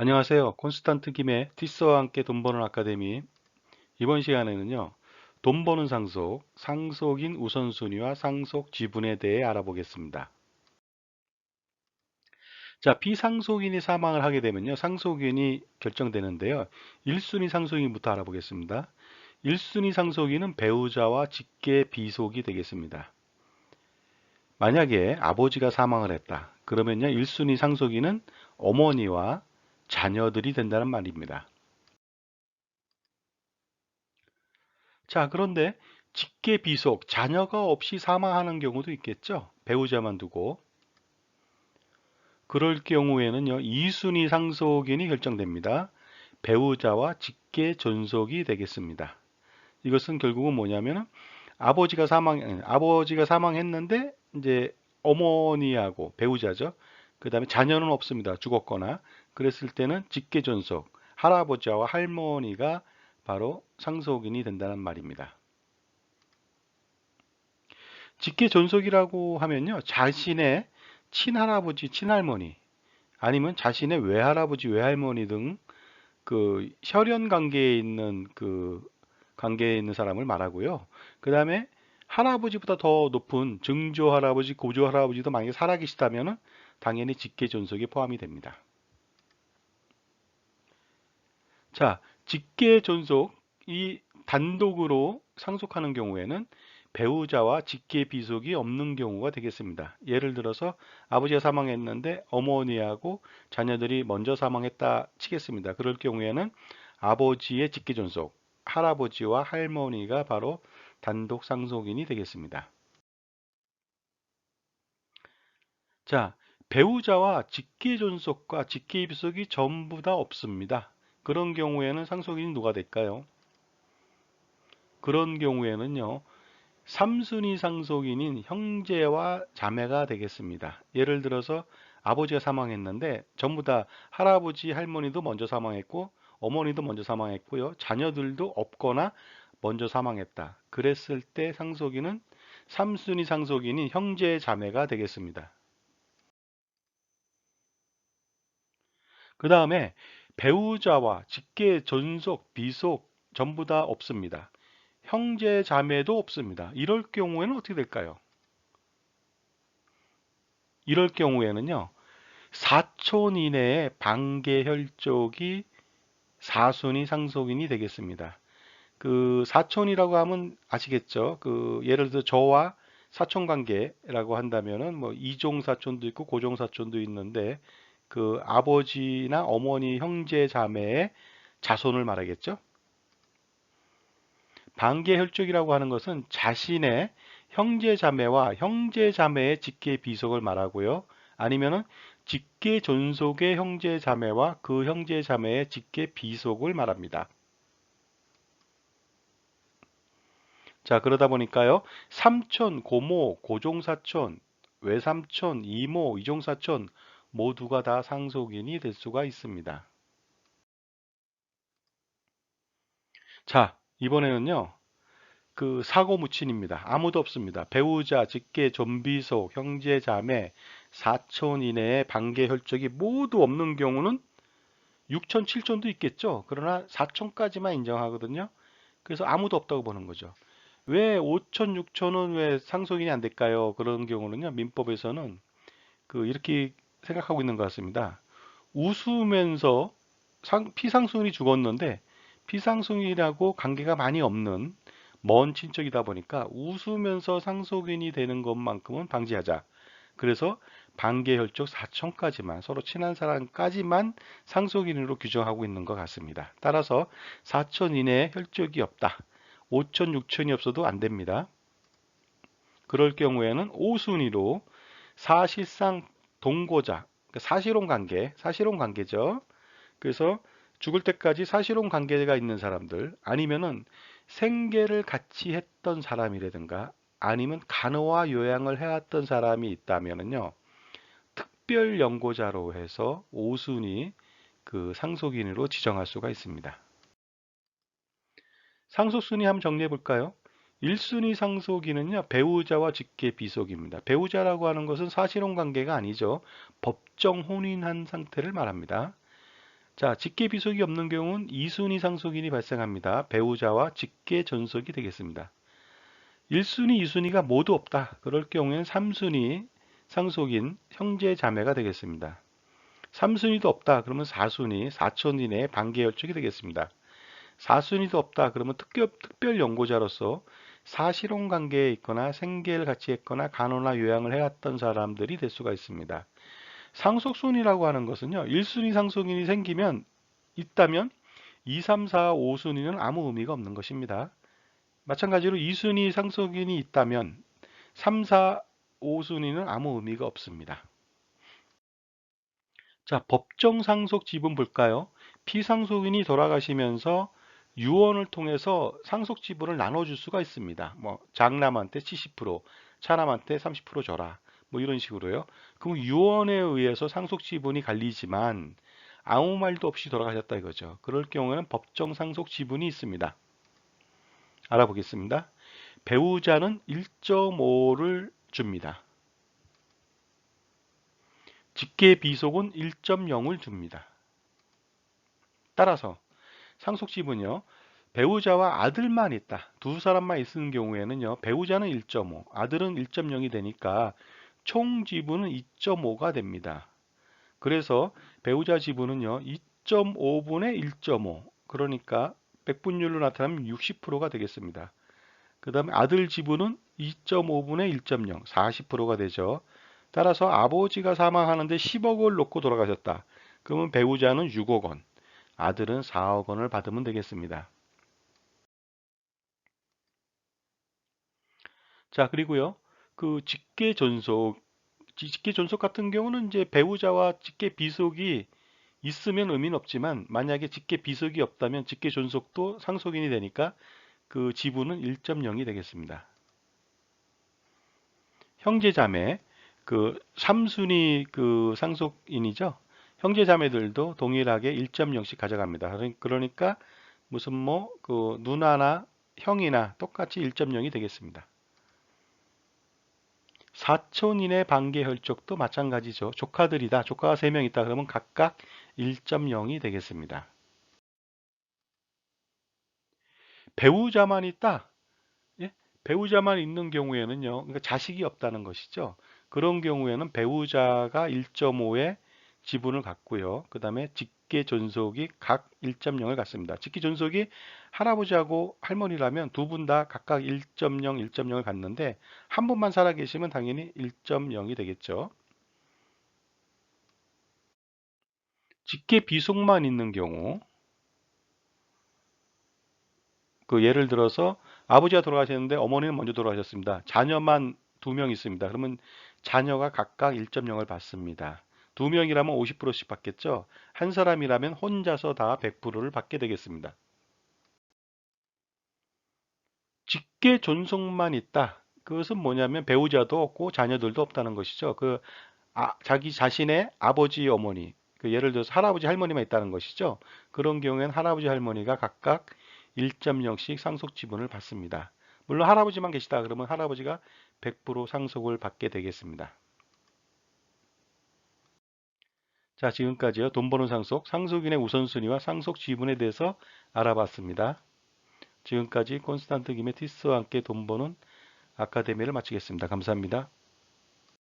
안녕하세요. 콘스탄트 김의 티스와 함께 돈 버는 아카데미 이번 시간에는요. 돈 버는 상속, 상속인 우선순위와 상속 지분에 대해 알아보겠습니다. 자, 비상속인이 사망을 하게 되면요. 상속인이 결정되는데요. 1순위 상속인부터 알아보겠습니다. 1순위 상속인은 배우자와 직계 비속이 되겠습니다. 만약에 아버지가 사망을 했다. 그러면요. 1순위 상속인은 어머니와 자녀들이 된다는 말입니다. 자, 그런데 직계 비속, 자녀가 없이 사망하는 경우도 있겠죠. 배우자만 두고. 그럴 경우에는요, 2순위 상속인이 결정됩니다. 배우자와 직계 존속이 되겠습니다. 이것은 결국은 뭐냐면 아버지가 사망 아버지가 사망했는데 이제 어머니하고 배우자죠. 그 다음에 자녀는 없습니다. 죽었거나 그랬을 때는 직계 존속 할아버지와 할머니가 바로 상속인이 된다는 말입니다. 직계 존속이라고 하면요. 자신의 친할아버지, 친할머니 아니면 자신의 외할아버지, 외할머니 등 그 혈연 관계에 있는 그 관계에 있는 사람을 말하고요. 그 다음에 할아버지보다 더 높은 증조 할아버지, 고조 할아버지도 만약에 살아계시다면 당연히 직계 존속에 포함이 됩니다. 자, 직계 존속이 단독으로 상속하는 경우에는 배우자와 직계 비속이 없는 경우가 되겠습니다. 예를 들어서 아버지가 사망했는데 어머니하고 자녀들이 먼저 사망했다 치겠습니다. 그럴 경우에는 아버지의 직계 존속, 할아버지와 할머니가 바로 단독 상속인이 되겠습니다. 자, 배우자와 직계 존속과 직계 비속이 전부 다 없습니다. 그런 경우에는 상속인이 누가 될까요? 그런 경우에는요. 3순위 상속인인 형제와 자매가 되겠습니다. 예를 들어서 아버지가 사망했는데 전부 다 할아버지, 할머니도 먼저 사망했고 어머니도 먼저 사망했고요. 자녀들도 없거나 먼저 사망했다. 그랬을 때 상속인은 3순위 상속인인 형제 자매가 되겠습니다. 그 다음에 배우자와 직계 존속, 비속 전부 다 없습니다. 형제 자매도 없습니다. 이럴 경우에는 어떻게 될까요? 이럴 경우에는요. 사촌 이내의 반계 혈족이 사순위 상속인이 되겠습니다. 그 사촌이라고 하면 아시겠죠? 그 예를 들어 저와 사촌 관계라고 한다면은 뭐 이종 사촌도 있고 고종 사촌도 있는데 그 아버지나 어머니 형제 자매의 자손을 말하겠죠. 반계 혈족이라고 하는 것은 자신의 형제 자매와 형제 자매의 직계 비속을 말하고요. 아니면은 직계 존속의 형제 자매와 그 형제 자매의 직계 비속을 말합니다. 자, 그러다 보니까요. 삼촌, 고모, 고종사촌, 외삼촌, 이모, 이종사촌 모두가 다 상속인이 될 수가 있습니다. 자, 이번에는요. 그 사고 무친입니다. 아무도 없습니다. 배우자, 직계, 좀비속, 형제, 자매, 사촌 이내의 반계 혈족이 모두 없는 경우는 6천, 7천도 있겠죠. 그러나 4천까지만 인정하거든요. 그래서 아무도 없다고 보는 거죠. 왜 5천, 6천은 왜 상속인이 안 될까요? 그런 경우는요. 민법에서는 그 이렇게 생각하고 있는 것 같습니다. 웃으면서 상, 피상순이 죽었는데 피상순이라고 관계가 많이 없는 먼 친척이다 보니까 웃으면서 상속인이 되는 것만큼은 방지하자. 그래서 반계혈족 사촌까지만 서로 친한 사람까지만 상속인으로 규정하고 있는 것 같습니다. 따라서 사촌 이내에 혈족이 없다. 5천, 6천이 없어도 안 됩니다. 그럴 경우에는 5순위로 사실상 동고자, 그러니까 사실혼 관계, 사실혼 관계죠. 그래서 죽을 때까지 사실혼 관계가 있는 사람들 아니면은 생계를 같이 했던 사람이라든가 아니면 간호와 요양을 해왔던 사람이 있다면은요. 특별 연고자로 해서 5순위 그 상속인으로 지정할 수가 있습니다. 상속순위 한번 정리해 볼까요? 1순위 상속인은요, 배우자와 직계 비속입니다. 배우자라고 하는 것은 사실혼 관계가 아니죠. 법정 혼인한 상태를 말합니다. 자, 직계 비속이 없는 경우는 2순위 상속인이 발생합니다. 배우자와 직계 전속이 되겠습니다. 1순위, 2순위가 모두 없다. 그럴 경우에는 3순위 상속인 형제 자매가 되겠습니다. 3순위도 없다. 그러면 4순위, 4촌 이내의 반계혈족이 되겠습니다. 4순위도 없다. 그러면 특별 연고자로서 사실혼 관계에 있거나 생계를 같이 했거나 간호나 요양을 해왔던 사람들이 될 수가 있습니다. 상속순위라고 하는 것은요. 1순위 상속인이 생기면 있다면 2, 3, 4, 5순위는 아무 의미가 없는 것입니다. 마찬가지로 2순위 상속인이 있다면 3, 4, 5순위는 아무 의미가 없습니다. 자, 법정 상속 지분 볼까요? 피상속인이 돌아가시면서 유언을 통해서 상속 지분을 나눠줄 수가 있습니다. 뭐 장남한테 70%, 차남한테 30% 줘라. 뭐 이런 식으로요. 그럼 유언에 의해서 상속 지분이 갈리지만 아무 말도 없이 돌아가셨다 이거죠. 그럴 경우에는 법정 상속 지분이 있습니다. 알아보겠습니다. 배우자는 1.5를 줍니다. 직계 비속은 1.0을 줍니다. 따라서 상속 지분이요. 배우자와 아들만 있다. 두 사람만 있는 경우에는요. 배우자는 1.5, 아들은 1.0이 되니까 총 지분은 2.5가 됩니다. 그래서 배우자 지분은요. 2.5분의 1.5 그러니까 백분율로 나타나면 60%가 되겠습니다. 그 다음에 아들 지분은 2.5분의 1.0 40%가 되죠. 따라서 아버지가 사망하는데 10억을 놓고 돌아가셨다. 그러면 배우자는 6억 원, 아들은 4억 원을 받으면 되겠습니다. 자, 그리고요. 그 직계 존속, 직계 존속 같은 경우는 이제 배우자와 직계 비속이 있으면 의미는 없지만 만약에 직계 비속이 없다면 직계 존속도 상속인이 되니까 그 지분은 1.0이 되겠습니다. 형제자매 그 3순위 그 상속인이죠. 형제 자매들도 동일하게 1.0씩 가져갑니다. 그러니까 무슨 뭐 그 누나나 형이나 똑같이 1.0이 되겠습니다. 사촌인의 반계 혈족도 마찬가지죠. 조카들이다. 조카가 3명 있다. 그러면 각각 1.0이 되겠습니다. 배우자만 있다. 예? 배우자만 있는 경우에는요. 그러니까 자식이 없다는 것이죠. 그런 경우에는 배우자가 1.5의 지분을 갖고요. 그 다음에 직계 존속이 각 1.0을 갖습니다. 직계 존속이 할아버지하고 할머니라면 두 분 다 각각 1.0, 1.0을 갖는데 한 분만 살아 계시면 당연히 1.0이 되겠죠. 직계 비속만 있는 경우 그 예를 들어서 아버지가 돌아가셨는데 어머니는 먼저 돌아가셨습니다. 자녀만 두 명 있습니다. 그러면 자녀가 각각 1.0을 받습니다. 두 명이라면 50%씩 받겠죠. 한 사람이라면 혼자서 다 100%를 받게 되겠습니다. 직계 존속만 있다. 그것은 뭐냐면 배우자도 없고 자녀들도 없다는 것이죠. 그 아, 자기 자신의 아버지, 어머니, 그 예를 들어서 할아버지, 할머니만 있다는 것이죠. 그런 경우에는 할아버지, 할머니가 각각 1.0씩 상속 지분을 받습니다. 물론 할아버지만 계시다 그러면 할아버지가 100% 상속을 받게 되겠습니다. 자, 지금까지요. 돈 버는 상속, 상속인의 우선순위와 상속 지분에 대해서 알아봤습니다. 지금까지 콘스탄트 기메티스와 함께 돈 버는 아카데미를 마치겠습니다. 감사합니다.